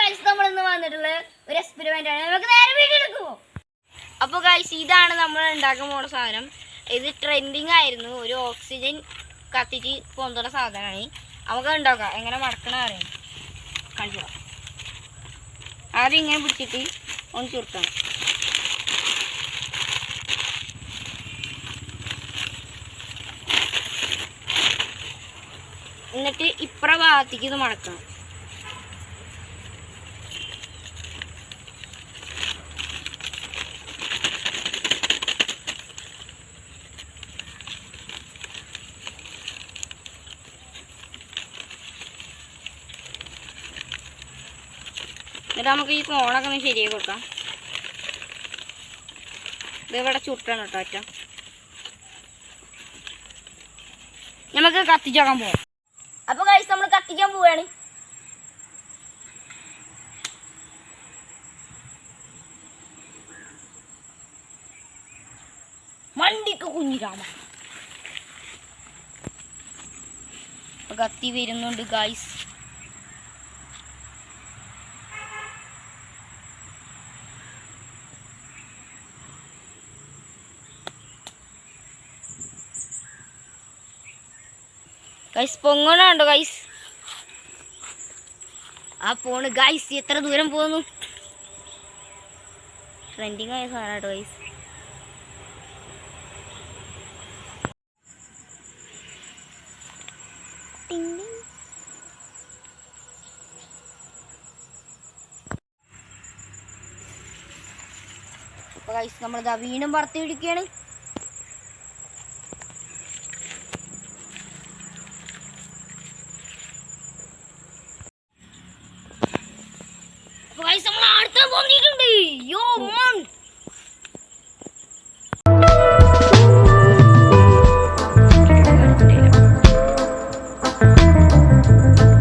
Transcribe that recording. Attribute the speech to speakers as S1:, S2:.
S1: Guys നമ്മൾ ഇന്ന് വന്നിട്ടുള്ള ഒരു എക്സ്പെരിമെന്റ് ആണ്. നമുക്ക് നേരെ വീഡിയോ എടുക്കുമോ അപ്പോൾ ഗൈസ് ഇതാണ് നമ്മൾ ഉണ്ടാക്കാൻ പോകുന്ന സാധനം. ഇത് ട്രെൻഡിങ് ആയിരുന്നു. ഒരു ഓക്സിജൻ കത്തിച്ച് പൊന്തുന്ന സാധനമാണ്. നമുക്ക് ഉണ്ടാക്കാം. എങ്ങനെ മടക്കണ അറിയാം? കാണിച്ചു. ആദ്യം ഇങ്ങനെ പിടിച്ചിട്ട് ഒന്ന് ചുരുക്കണം. എന്നിട്ട് ഇപ്പുറ ഭാഗത്തേക്ക് ഇത് മടക്കണം. എന്നിട്ട് നമുക്ക് ഈ ഫോണൊക്കെ ഒന്ന് ശരിയാക്കി കൊടുക്കാം. ഇത് ഇവിടെ ചുട്ടണം കേട്ടോ അറ്റം നമുക്ക് കത്തിച്ചോക്കാൻ പോവാം. അപ്പൊ കഴിച്ച് നമ്മൾ കത്തിക്കാൻ പോവാണ്. വണ്ടിക്ക് കുഞ്ഞിരാമ കത്തി വരുന്നുണ്ട് ഗായ്സ് ഗൈസ് പൊങ്ങണുണ്ടോ ഗൈസ് ആ പോണ്. ഗൈസ് എത്ര ദൂരം പോകുന്നു? ട്രെൻഡിങ് ആയ സാധനമാട്ടോ ഗൈസ് അപ്പൊ ഗൈസ് നമ്മളിതാ വീണ്ടും പറത്തി പിടിക്കുകയാണ് వయసంలో ఆడుతూ పొందిండి యో మన్